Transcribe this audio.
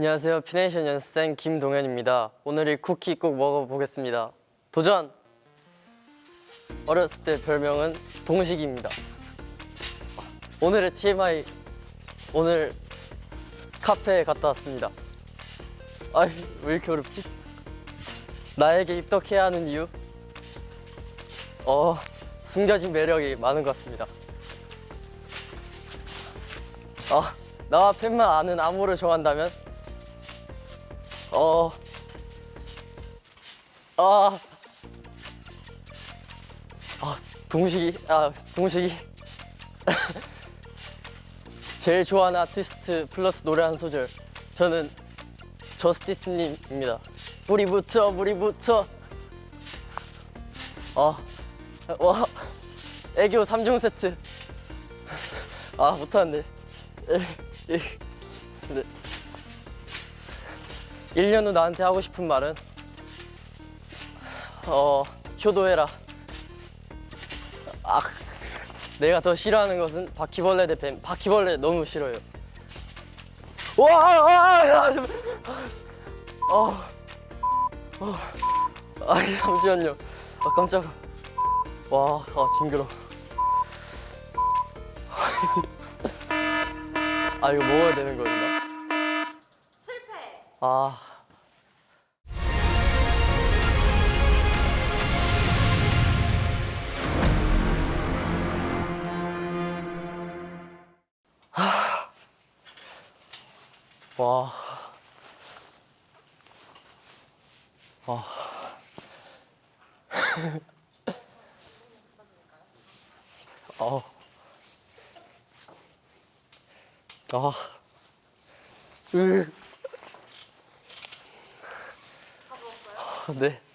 안녕하세요. 피네이션 연습생 김동현입니다. 오늘 이 쿠키 꼭 먹어보겠습니다. 도전! 어렸을 때 별명은 동식입니다. 오늘의 TMI 오늘 카페에 갔다 왔습니다. 아이 왜 이렇게 어렵지? 나에게 입덕해야 하는 이유? 어 숨겨진 매력이 많은 것 같습니다. 아 나와 팬만 아는 암호를 좋아한다면? 어. 아. 아, 동식이. 아, 동식이. 제일 좋아하는 아티스트 플러스 노래 한 소절. 저는 저스티스님입니다. 뿌리부터, 뿌리부터. 아, 와. 애교 3종 세트. 아, 못하는데. 네. 1년 후 나한테 하고 싶은 말은 어 효도해라 아 내가 더 싫어하는 것은 바퀴벌레 대 뱀 바퀴벌레 너무 싫어요 와 아 아 어, 어, 아 잠시만요 아 깜짝아 와아 징그러 아 이거 먹어야 되는 거였나. 아. 하. 와. 와. 어. 아. 으. poder